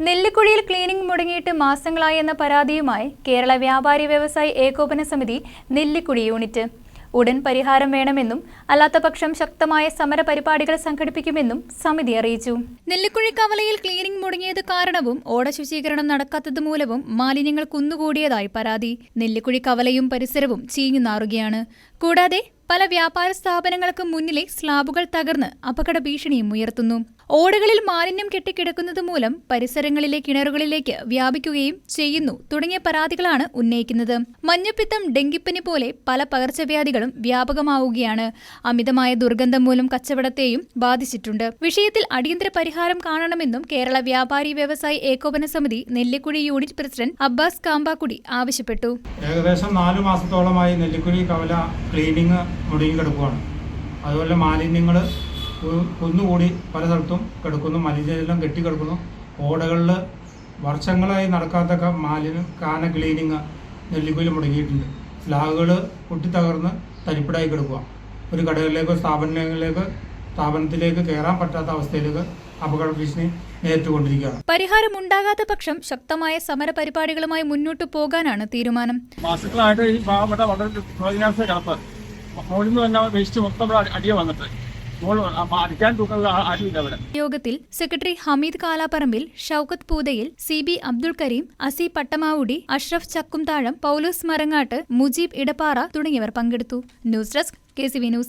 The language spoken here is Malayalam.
നെല്ലിക്കുഴിയിൽ ക്ലീനിംഗ് മുടങ്ങിയിട്ട് മാസങ്ങളായി എന്ന പരാതിയുമായി കേരള വ്യാപാരി വ്യവസായി ഏകോപന സമിതി നെല്ലിക്കുഴി യൂണിറ്റ്. ഉടൻ പരിഹാരം വേണമെന്നും അല്ലാത്തപക്ഷം ശക്തമായ സമര പരിപാടികൾ സംഘടിപ്പിക്കുമെന്നും സമിതി അറിയിച്ചു. നെല്ലിക്കുഴി കവലയിൽ ക്ലീനിംഗ് മുടങ്ങിയത് കാരണവും ഓട ശുചീകരണം നടക്കാത്തത് മൂലവും മാലിന്യങ്ങൾ കുന്നുകൂടിയതായി പരാതി. നെല്ലിക്കുഴി കവലയും പരിസരവും ചീഞ്ഞു നാറുകയാണ്. കൂടാതെ പല വ്യാപാര സ്ഥാപനങ്ങൾക്ക് മുന്നിലെ സ്ലാബുകൾ തകർന്ന് അപകട ഭീഷണിയും ഉയർത്തുന്നു. ഓടകളിൽ മാലിന്യം കെട്ടിക്കിടക്കുന്നത് മൂലം പരിസരങ്ങളിലെ കിണറുകളിലേക്ക് വ്യാപിക്കുകയും ചെയ്യുന്നു തുടങ്ങിയ പരാതികളാണ് ഉന്നയിക്കുന്നത്. മഞ്ഞപ്പിത്തം ഡെങ്കിപ്പനി പോലെ പല പകർച്ചവ്യാധികളും വ്യാപകമാവുകയാണ്. അമിതമായ ദുർഗന്ധം മൂലം കച്ചവടത്തെയും ബാധിച്ചിട്ടുണ്ട്. വിഷയത്തിൽ അടിയന്തര പരിഹാരം കാണണമെന്നും കേരള വ്യാപാരി വ്യവസായി ഏകോപന സമിതി നെല്ലിക്കുഴി യൂണിറ്റ് പ്രസിഡന്റ് അബ്ബാസ് കാമ്പാക്കുടി ആവശ്യപ്പെട്ടു. ഏകദേശം നാലു മാസത്തോളമായി നെല്ലിക്കുഴി കവല ക്ലീനിങ് മുടങ്ങിക്കിടക്കുകയാണ് അതുപോലെ മാലിന്യങ്ങൾ കുന്നുകൂടി പല സ്ഥലത്തും കിടക്കുന്നു. മലിനജലം കെട്ടിക്കിടക്കുന്നു ഓടകളിൽ വർഷങ്ങളായി നടക്കാത്ത മാലിന്യം കാന ക്ലീനിങ് നെല്ലിക്കുഴി മുടങ്ങിയിട്ടുണ്ട്. സ്ലാഗുകൾ പൊട്ടിത്തകർന്ന് തരിപ്പിടായി കിടക്കുക ഒരു കടകളിലേക്കോ സ്ഥാപനങ്ങളിലേക്കോ സ്ഥാപനത്തിലേക്ക് കയറാൻ പറ്റാത്ത അവസ്ഥയിലേക്ക് അപകട ഭീഷണി നേരിട്ടുകൊണ്ടിരിക്കുകയാണ്. പരിഹാരമുണ്ടാകാത്ത പക്ഷം ശക്തമായ സമര പരിപാടികളുമായി മുന്നോട്ട് പോകാനാണ് തീരുമാനം. മാസങ്ങളായിട്ട് ഈ പാവപ്പെട്ട വളരെ പ്രയോജനാവസ്ഥ കിടപ്പ് യോഗത്തിൽ secretary Hameed Kalaparambil Shoukath Poothayil C B Abdul Kareem അസി പട്ടമാവുടി അഷ്റഫ് ചക്കുംതാഴം പൗലോസ് മരങ്ങാട്ട് മുജീബ് ഇടപ്പാറ തുടങ്ങിയവർ പങ്കെടുത്തു. News desk K C V news.